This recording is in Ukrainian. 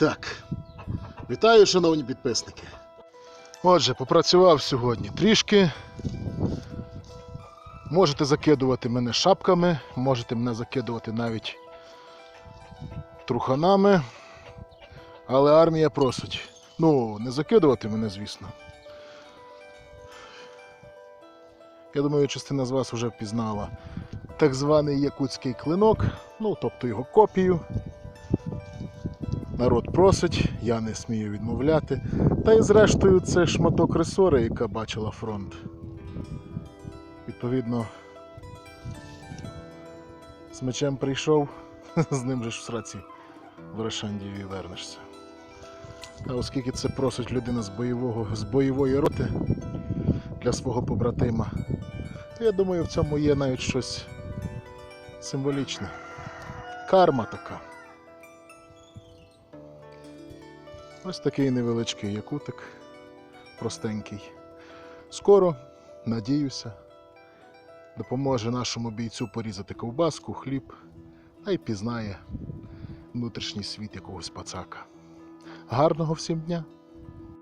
Так. Вітаю, шановні підписники. Отже, попрацював сьогодні трішки. Можете закидувати мене шапками, можете мене закидувати навіть труханами. Але армія просить. Ну, не закидувати мене, звісно. Я думаю, частина з вас вже впізнала так званий якутський клинок, ну, тобто його копію. Народ просить, я не смію відмовляти. Та й зрештою це шматок ресори, яка бачила фронт. Відповідно, з мечем прийшов, з ним же ж в сраці в Рошандії вернешся. А оскільки це просить людина з, бойового, з бойової роти для свого побратима, то я думаю, в цьому є навіть щось символічне. Карма така. Ось такий невеличкий якутик, простенький. Скоро, надіюся, допоможе нашому бійцю порізати ковбаску, хліб, а й пізнає внутрішній світ якогось пацака. Гарного всім дня!